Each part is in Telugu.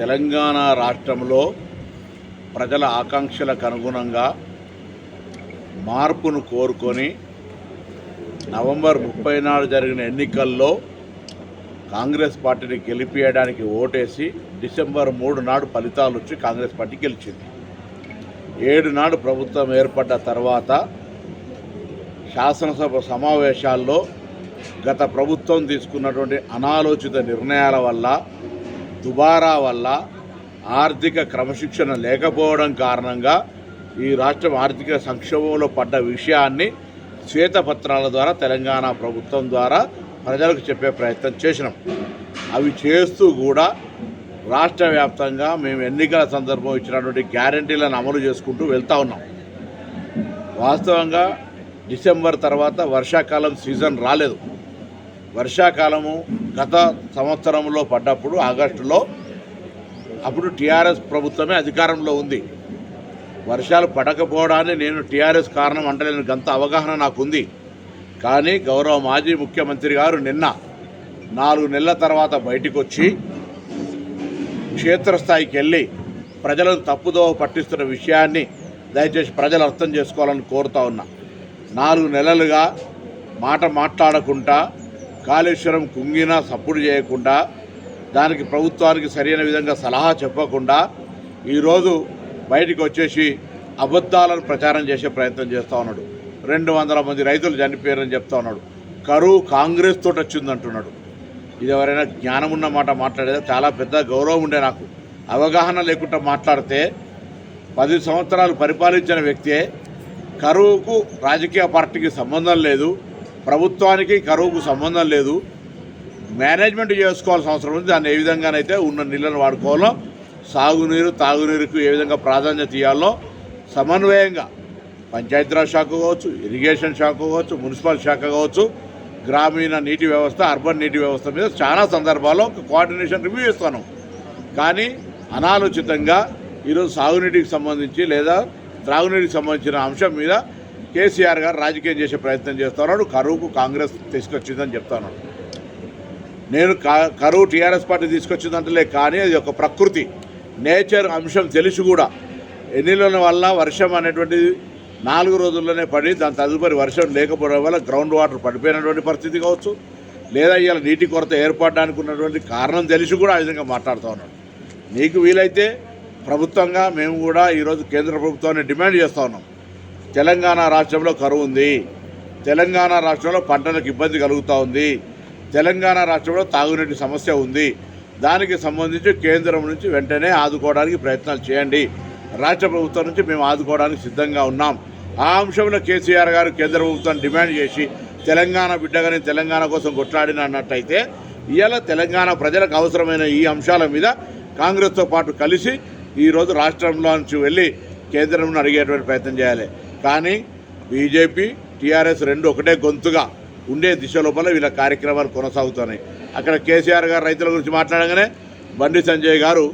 తెలంగాణ రాష్ట్రంలో ప్రజల ఆకాంక్షలకు అనుగుణంగా మార్పును కోరుకొని నవంబర్ ముప్పై నాడు జరిగిన ఎన్నికల్లో కాంగ్రెస్ పార్టీని గెలిపియడానికి ఓటేసి డిసెంబర్ మూడు నాడు ఫలితాలు వచ్చి కాంగ్రెస్ పార్టీ గెలిచింది. ఏడు నాడు ప్రభుత్వం ఏర్పడ్డ తర్వాత శాసనసభ సమావేశాల్లో గత ప్రభుత్వం తీసుకున్నటువంటి అనాలోచిత నిర్ణయాల వల్ల దుబారా వల్ల ఆర్థిక క్రమశిక్షణ లేకపోవడం కారణంగా ఈ రాష్ట్రం ఆర్థిక సంక్షోభంలో పడ్డ విషయాన్ని శ్వేతపత్రాల ద్వారా తెలంగాణ ప్రభుత్వం ద్వారా ప్రజలకు చెప్పే ప్రయత్నం చేసినాం. అవి చేస్తూ కూడా రాష్ట్ర వ్యాప్తంగా మేము ఎన్నికల సందర్భం ఇచ్చినటువంటి గ్యారంటీలను అమలు చేసుకుంటూ వెళ్తూ ఉన్నాం. వాస్తవంగా డిసెంబర్ తర్వాత వర్షాకాలం సీజన్ రాలేదు. వర్షాకాలము గత సంవత్సరంలో పడ్డప్పుడు ఆగస్టులో అప్పుడు టీఆర్ఎస్ ప్రభుత్వమే అధికారంలో ఉంది. వర్షాలు పడకపోవడాన్ని నేను టీఆర్ఎస్ కారణం అంటలేని గంత అవగాహన నాకుంది. కానీ గౌరవ మాజీ ముఖ్యమంత్రి గారు నిన్న నాలుగు నెలల తర్వాత బయటకు వచ్చి క్షేత్రస్థాయికి వెళ్ళి ప్రజలను తప్పుదోవ పట్టిస్తున్న విషయాన్ని దయచేసి ప్రజలు అర్థం చేసుకోవాలని కోరుతా ఉన్నా. నాలుగు నెలలుగా మాట మాట్లాడకుండా కాళేశ్వరం కుంగినా సపోర్ట్ చేయకుండా దానికి ప్రభుత్వానికి సరైన విధంగా సలహా చెప్పకుండా ఈరోజు బయటికి వచ్చేసి అబద్ధాలను ప్రచారం చేసే ప్రయత్నం చేస్తూ ఉన్నాడు. రెండు వందల మంది రైతులు చనిపోయారని చెప్తా ఉన్నాడు. కరువు కాంగ్రెస్ తోటి వచ్చిందంటున్నాడు ఇది ఎవరైనా జ్ఞానం ఉన్న మాట మాట్లాడేదా? చాలా పెద్ద గౌరవం ఉండే నాకు. అవగాహన లేకుండా మాట్లాడితే పది సంవత్సరాలు పరిపాలించిన వ్యక్తే కరువుకు రాజకీయ పార్టీకి సంబంధం లేదు. ప్రభుత్వానికి కరువుకు సంబంధం లేదు. మేనేజ్మెంట్ చేసుకోవాల్సిన అవసరం ఉంది. దాన్ని ఏ విధంగానైతే ఉన్న నీళ్ళను వాడుకోవాలో సాగునీరు తాగునీరుకు ఏ విధంగా ప్రాధాన్యత ఇవ్వాలో సమన్వయంగా పంచాయతీరాజ్ శాఖ కావచ్చు ఇరిగేషన్ శాఖ కావచ్చు మున్సిపల్ శాఖ కావచ్చు గ్రామీణ నీటి వ్యవస్థ అర్బన్ నీటి వ్యవస్థ మీద చాలా సందర్భాల్లో ఒక కోఆర్డినేషన్ రివ్యూ ఇస్తాను కానీ అనాలోచితంగా ఈరోజు సాగునీటికి సంబంధించి లేదా త్రాగునీటికి సంబంధించిన అంశం మీద కేసీఆర్ గారు రాజకీయం చేసే ప్రయత్నం చేస్తున్నాడు. కరువుకు కాంగ్రెస్ తీసుకొచ్చిందని చెప్తున్నాడు నేను కరువు టీఆర్ఎస్ పార్టీ తీసుకొచ్చిందంటలే కానీ అది ఒక ప్రకృతి. నేచర్ అంశం తెలిసి కూడా ఎన్నిలోని వల్ల వర్షం అనేటువంటిది నాలుగు రోజుల్లోనే పడి దాని తదుపరి వర్షం లేకపోవడం వల్ల గ్రౌండ్ వాటర్ పడిపోయినటువంటి పరిస్థితి కావచ్చు. లేదా ఇవాళ నీటి కొరత ఏర్పడడానికి ఉన్నటువంటి కారణం తెలిసి కూడా ఆ విధంగా మాట్లాడుతూ ఉన్నాడు. నీకు వీలైతే ప్రభుత్వంగా మేము కూడా ఈరోజు కేంద్ర ప్రభుత్వాన్ని డిమాండ్ చేస్తూ ఉన్నాం. తెలంగాణ రాష్ట్రంలో కరువు ఉంది. తెలంగాణ రాష్ట్రంలో పంటలకు ఇబ్బంది కలుగుతూ ఉంది. తెలంగాణ రాష్ట్రంలో తాగునీటి సమస్య ఉంది. దానికి సంబంధించి కేంద్రం నుంచి వెంటనే ఆదుకోవడానికి ప్రయత్నాలు చేయండి. రాష్ట్ర ప్రభుత్వం నుంచి మేము ఆదుకోవడానికి సిద్ధంగా ఉన్నాం. ఆ అంశంలో కేసీఆర్ గారు కేంద్ర ప్రభుత్వాన్ని డిమాండ్ చేసి తెలంగాణ బిడ్డగానే తెలంగాణ కోసం కొట్లాడిన అన్నట్టయితే ఇవాళ తెలంగాణ ప్రజలకు అవసరమైన ఈ అంశాల మీద కాంగ్రెస్తో పాటు కలిసి ఈరోజు రాష్ట్రంలో నుంచి వెళ్ళి కేంద్రం అడిగేటువంటి ప్రయత్నం చేయాలి. కానీ బీజేపీ టీఆర్ఎస్ రెండు ఒకటే గొంతుగా ఉండే దిశ లోపల వీళ్ళ కార్యక్రమాలు కొనసాగుతున్నాయి. అక్కడ కేసీఆర్ గారు రైతుల గురించి మాట్లాడగానే బండి సంజయ్ గారు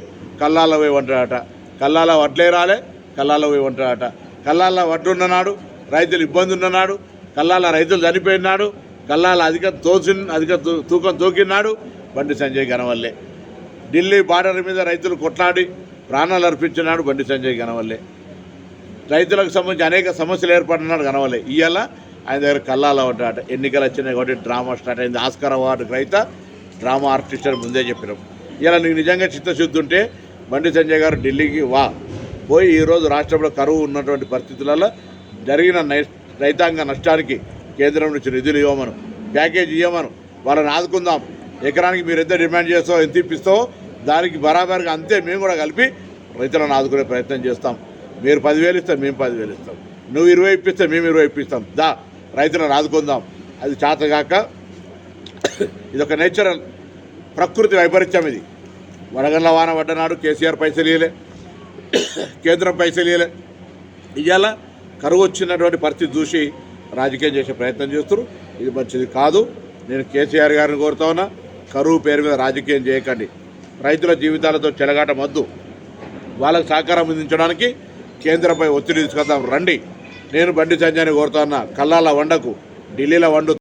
కల్లాల పోయి వంటాడట. కల్లాల వడ్లే రాలే కల్లాల పోయి వంటాడట. కల్లాల వడ్లు ఉన్ననాడు రైతులు ఇబ్బంది ఉన్ననాడు కల్లాల రైతులు చనిపోయినాడు కల్లాల అధిక తోసి అధిక తూకం తోకినాడు బండి సంజయ్ గనవల్లే ఢిల్లీ బార్డర్ మీద రైతులు కొట్లాడి ప్రాణాలు అర్పించినాడు బండి సంజయ్ గనవల్లే రైతులకు సంబంధించి అనేక సమస్యలు ఏర్పడినాడు కనవలే ఇవాళ ఆయన దగ్గర కల్లాల ఉంటాట ఎన్నికలు వచ్చినాయి కాబట్టి డ్రామా స్టార్ట్ అయింది. ఆస్కార్ అవార్డు రైత డ్రామా ఆర్టిస్ట్ అని ముందే చెప్పినాం. ఇలా నీకు నిజంగా చిత్తశుద్ధి ఉంటే బండి సంజయ్ గారు ఢిల్లీకి వా. పోయి ఈరోజు రాష్ట్రంలో కరువు ఉన్నటువంటి పరిస్థితులలో జరిగిన రైతాంగ నష్టానికి కేంద్రం నుంచి నిధులు ఇవ్వమను ప్యాకేజ్ ఇవ్వమను. వాళ్ళని ఆదుకుందాం. ఎకరానికి మీరు ఎంత డిమాండ్ చేస్తావో ఎంత ఇప్పిస్తావో దానికి బరాబర్గా అంతే మేము కూడా కలిపి రైతులను ఆదుకునే ప్రయత్నం చేస్తాం. మీరు పదివేలు ఇస్తాం మేము పదివేలు ఇస్తాం. నువ్వు ఇరవై ఇప్పిస్తే మేము ఇరవై ఇప్పిస్తాం. దా రైతులను ఆదుకుందాం అది చేతగాక ఇది ఒక నేచురల్ ప్రకృతి వైపరీత్యం ఇది. వడగండ్ల వాన పడ్డనాడు కేసీఆర్ పైసలు ఇయ్యలే కేంద్రం పైసలు ఇయ్యలే. ఇవాళ కరువు వచ్చినటువంటి పరిస్థితి చూసి రాజకీయం చేసే ప్రయత్నం చేస్తారు. ఇది మంచిది కాదు. నేను కేసీఆర్ గారిని కోరుతా ఉన్నా కరువు పేరు మీద రాజకీయం చేయకండి. రైతుల జీవితాలతో చెలగాట మద్దు వాళ్ళకు సహకారం అందించడానికి కేంద్రంపై ఒత్తిడి తీసుకొద్దాం. రండి. నేను బండి సంజయ్ని కోరుతా ఉన్నా కల్లాల వండకు. ఢిల్లీలో వండు.